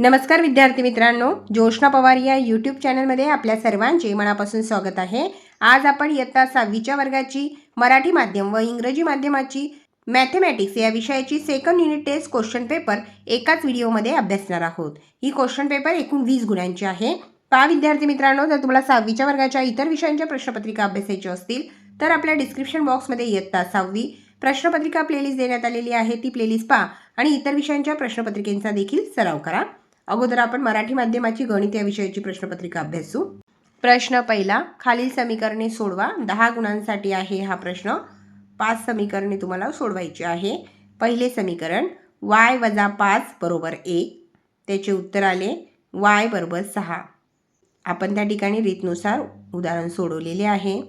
नमस्कार विद्यार्थी मित्रांनो जोशना पवार या यूट्यूब चॅनलमध्ये आपल्या सर्वांचे मनापासून स्वागत आहे. आज आपण इयत्ता सहावीच्या वर्गाची मराठी माध्यम व इंग्रजी माध्यमाची मॅथमॅटिक्स या विषयाची second unit test question paper एकाच व्हिडिओमध्ये अभ्यासणार आहोत. ही क्वेश्चन पेपर एकूण वीस गुणांची आहे. पहा विद्यार्थी मित्रांनो जर तुम्हाला सहावीच्या वर्गाच्या इतर विषयांच्या प्रश्नपत्रिका अभ्यासायच्या असतील तर आपल्या डिस्क्रिप्शन बॉक्समध्ये इयत्ता सहावी प्रश्नपत्रिका प्लेलिस्ट देण्यात आलेली आहे. ती प्लेलिस्ट पहा आणि इतर विषयांच्या प्रश्नपत्रिकेचा देखील सराव करा. अगोदर आपण मराठी माध्यमाची गणित या विषयाची प्रश्नपत्रिका अभ्यासू. प्रश्न पहिला खालील समीकरणे सोडवा. दहा गुणांसाठी आहे हा प्रश्न. पाच समीकरणे तुम्हाला सोडवायची आहे. पहिले समीकरण वाय वजा पाच बरोबर एक. त्याचे उत्तर आले वाय बरोबर सहा. आपण त्या ठिकाणी रीतनुसार उदाहरण सोडवलेले आहे.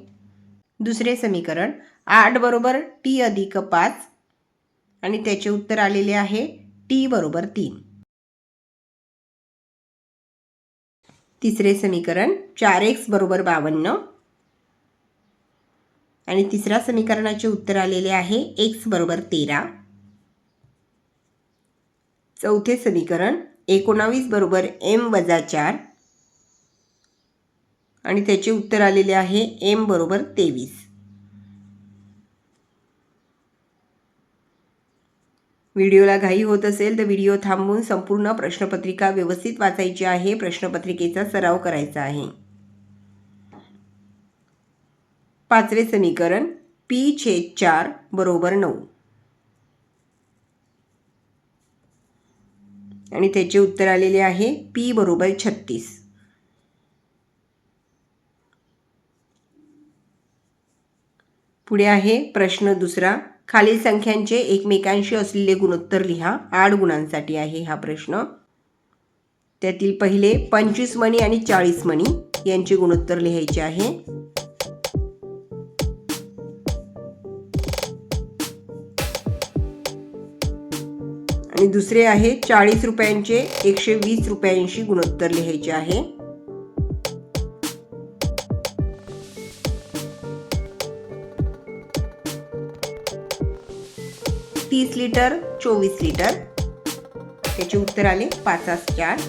दुसरे समीकरण आठ बरोबर टी अधिक पाच. आणि त्याचे उत्तर आलेले आहे टी बरोबर तीन. तिसरे समीकरण चार एक्स बरोबर बावन्न. आणि तिसऱ्या समीकरणाचे उत्तर आलेले आहे एक्स बरोबर तेरा. चौथे समीकरण एकोणावीस बरोबर एम वजा चार. आणि त्याचे उत्तर आलेले आहे एम बरोबर तेवीस. व्हिडिओला घाई होत असेल तर व्हिडिओ थांबवून संपूर्ण प्रश्नपत्रिका व्यवस्थित वाचायची आहे. प्रश्नपत्रिकेचा सराव करायचा आहे. पाचवे समीकरण पी छेद चार बरोबर नऊ. आणि त्याचे उत्तर आलेले आहे पी बरोबर छत्तीस. पुढे आहे प्रश्न दुसरा खालील संख्यांचे एकमेकांशी असलेले गुणोत्तर लिहा. आठ गुणांसाठी आहे हा प्रश्न. त्यातील पहिले पंचवीस मणी आणि चाळीस मणी यांचे गुणोत्तर लिहायचे आहे. आणि दुसरे आहे चाळीस रुपयांचे एकशे वीस रुपयांशी गुणोत्तर लिहायचे आहे. वीस लिटर चोवीस लिटर. त्याचे उत्तर आले पाचास चार.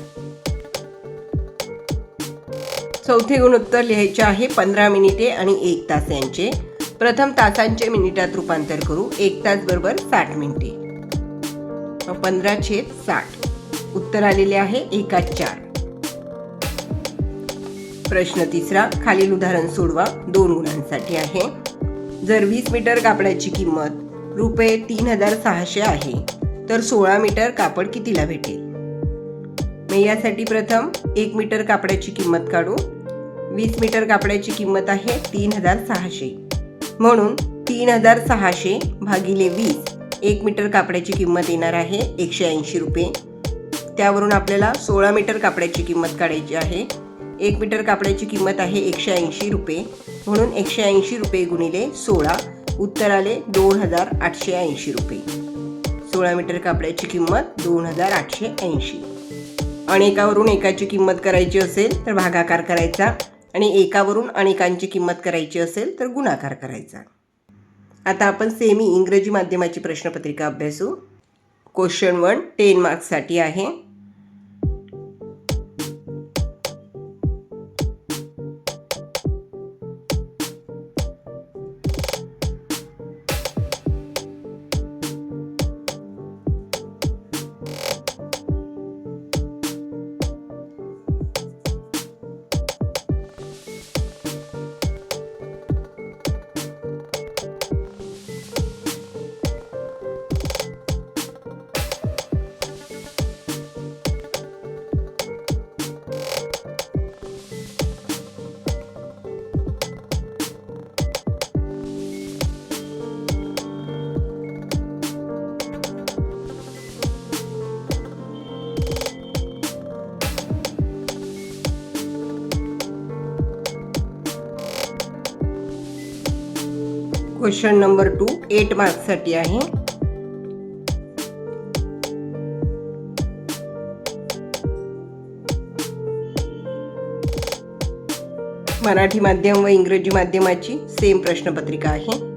चौथे गुणोत्तर लिहायचे आहे पंधरा मिनिटे आणि एक तास यांचे. प्रथम तासांचे मिनिटात रूपांतर करू. एक तास बरोबर साठ मिनिटे. पंधरा छेद साठ. उत्तर आलेले आहे एका चार. प्रश्न तिसरा खालील उदाहरण सोडवा. दोन गुणांसाठी आहे. जर वीस मीटर कापडाची किंमत रुपये तीन हजार सहाशे आहे. तर सोळा मीटर कापड कितीला भेटेल? मी यासाठी प्रथम एक मीटर कापडाची किंमत काढू. वीस मीटर कापडाची किंमत आहे तीन हजार सहाशे. म्हणून तीन हजार सहाशे भागिले वीस एक मीटर कापडाची किंमत येणार आहे एकशे ऐंशी रुपये. त्यावरून आपल्याला सोळा मीटर कापडाची किंमत काढायची आहे. एक मीटर कापडाची किंमत आहे एकशे ऐंशी रुपये. म्हणून एकशे ऐंशी रुपये गुणिले सोळा उत्तर आले दोन हजार आठशे ऐंशी रुपये. सोळा मीटर कापडाची किंमत दोन हजार आठशे ऐंशी. अनेकावरून एकाची किंमत करायची असेल तर भागाकार करायचा आणि एकावरून अनेकांची किंमत करायची असेल तर गुणाकार करायचा. आता आपण सेमी इंग्रजी माध्यमाची प्रश्नपत्रिका अभ्यासू. क्वेश्चन वन टेन मार्क्ससाठी आहे. क्वेश्चन नंबर टू एट मार्क्ससाठी आहे. मराठी माध्यम व इंग्रजी माध्यमाची सेम प्रश्नपत्रिका आहे.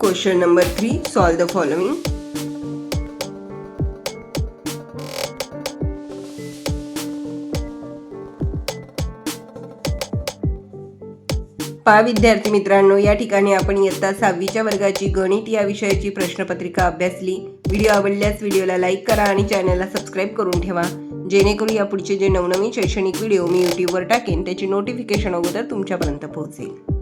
Question number three solve the following. पहा विद्यार्थी मित्रांनो या ठिकाणी आपण इयत्ता सहावीच्या वर्गाची गणित या विषयाची प्रश्नपत्रिका अभ्यासली. व्हिडिओ आवडल्यास व्हिडिओला लाईक करा आणि चॅनलला सबस्क्राईब करून ठेवा. जेणेकरून या पुढचे जे नवनवीन शैक्षणिक व्हिडिओ मी यूट्यूबवर टाकेन त्याची नोटिफिकेशन अगोदर तुमच्यापर्यंत पोहोचेल.